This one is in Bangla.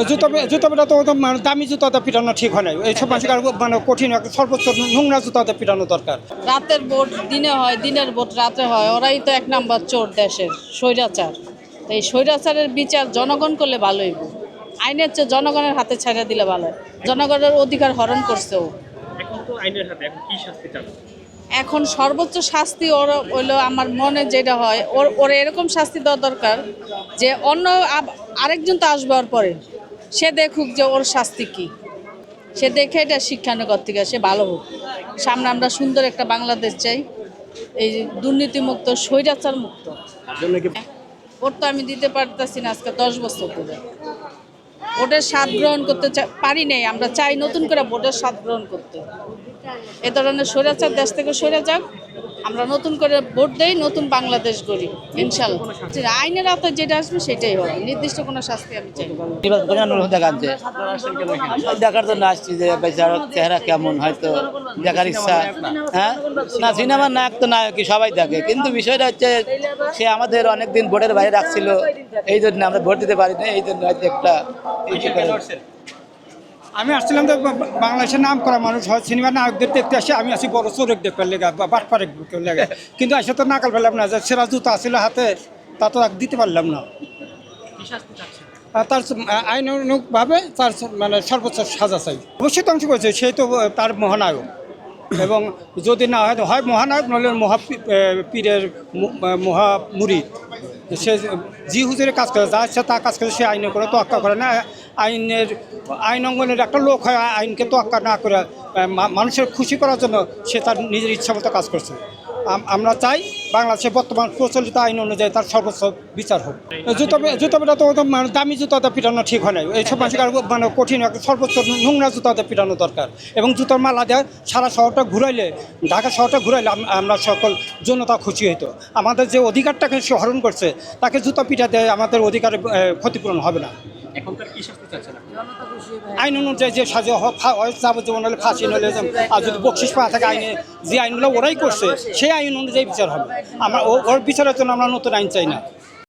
জুতো পে- জুতো পেটা তো তো মানে দামি জুতাতে পিটানো ঠিক হয় না এইসব মানুষকে আরও মানে কঠিন সর্বোচ্চ নোংরা জুতাতে পিটানো দরকার। রাতের ভোট দিনে হয় দিনের ভোট রাতে হয়। ওরাই তো এক নাম্বার চোর দেশের স্বৈরাচার। তো এই স্বৈরাচারের বিচার জনগণ করলে ভালো হইব। আইনের চেয়ে জনগণের হাতে ছাড়া দিলে ভালো হয়। জনগণের অধিকার হরণ করছে ও। এখন তো আইনের হাতে এখন কি শাস্তি চান? এখন সর্বোচ্চ শাস্তি ওর হইল আমার মনে যেটা হয় ওর ওর এরকম শাস্তি দেওয়া দরকার যে অন্য আরেকজন তো আসবে ওর পরে। সে দেখুক যে ওর শাস্তি কি। সে দেখে এটা শিক্ষানগর থেকে সে ভালো হোক। সামনে আমরা সুন্দর একটা বাংলাদেশ চাই। এই দুর্নীতিমুক্ত স্বৈরাচার মুক্ত। ওর তো আমি দিতে পারতেছি না আজকে দশ বছর ধরে। ভোটের স্বাদ গ্রহণ করতে পারি নাই। আমরা চাই নতুন করে ভোটের স্বাদ গ্রহণ করতে। এ ধরনের স্বৈরাচার দেশ থেকে সরে যাক। আমরা নতুন করে ভোট দেই, নতুন বাংলাদেশ গড়ি, ইনশাল্লাহ। আইনের আওতায় যেটা আসবে সেটাই হবে। নির্দিষ্ট কোনো শাস্তি আমি চাই দেখার জন্য আসছি যে বেচার চেহারা কেমন হয়তো, দেখার ইচ্ছা। হ্যাঁ? না, সিনেমার নায়ক তো নায়কই, সবাই দেখে। কিন্তু বিষয়টা হচ্ছে, সে আমাদের অনেকদিন ভোটের বাইরে রাখছিল। এই জন্য আমরা ভোট দিতে পারি না এই জন্য হয়তো একটা আমি আসছিলাম তো বাংলাদেশের নাম করা মানুষ হয় সিনেমা নায়কদের দেখতে আসে আমি আসি বড় চোরেক দেখবার লেগে বা বাটপারেক লেগে। কিন্তু আসে তো নাকাল পেলাম না যে সেরা জুতা আসছিল হাতে তা তো দিতে পারলাম না। তার আইনানুগভাবে তার মানে সর্বোচ্চ সাজা চাই। অবশ্যই ধ্বংস করেছে সেই তো তার মহানায়ক। এবং যদি না হয় হয় মহানায়ক নইলে মহা পীরের মু- মহামুরি সে জি হুজুরে কাজ করে যা ইচ্ছা তা কাজ করে সে আইনে করে তোয়াক্কা করে না। আইনের, আইন অঙ্গনের একটা লোক হয়, আইনকে তোয়াক্কা না করে মানুষের খুশি করার জন্য সে তার নিজের ইচ্ছা মতো কাজ করছে। আমরা চাই বাংলাদেশে বর্তমান প্রচলিত আইন অনুযায়ী তার সর্বোচ্চ বিচার হোক। জুতো পে- জুতো পেটা তো মানে দামি জুতাতে পিটানো ঠিক হয় না এইসব মানুষকে আরও মানে কঠিন সর্বোচ্চ নোংরা জুতাতে পিটানো দরকার। এবং জুতোর মালা দেয় সারা শহরটা ঘুরাইলে, ঢাকা শহরটা ঘুরাইলে আমরা সকল জনতা খুশি হইতো। আমাদের যে অধিকারটাকে সে হরণ করছে, তাকে জুতা পিটা দেয় আমাদের অধিকারে ক্ষতিপূরণ হবে না। আইন অনুযায়ী যে সাজা যাবজ্জীবন হলে ফাঁসি নলে আর যদি বকশিস পাওয়া থাকে আইনে, যে আইনগুলো ওরাই করছে, সেই আইন অনুযায়ী বিচার হবে। আমরা ওর বিচারের জন্য আমরা নতুন আইন চাই না।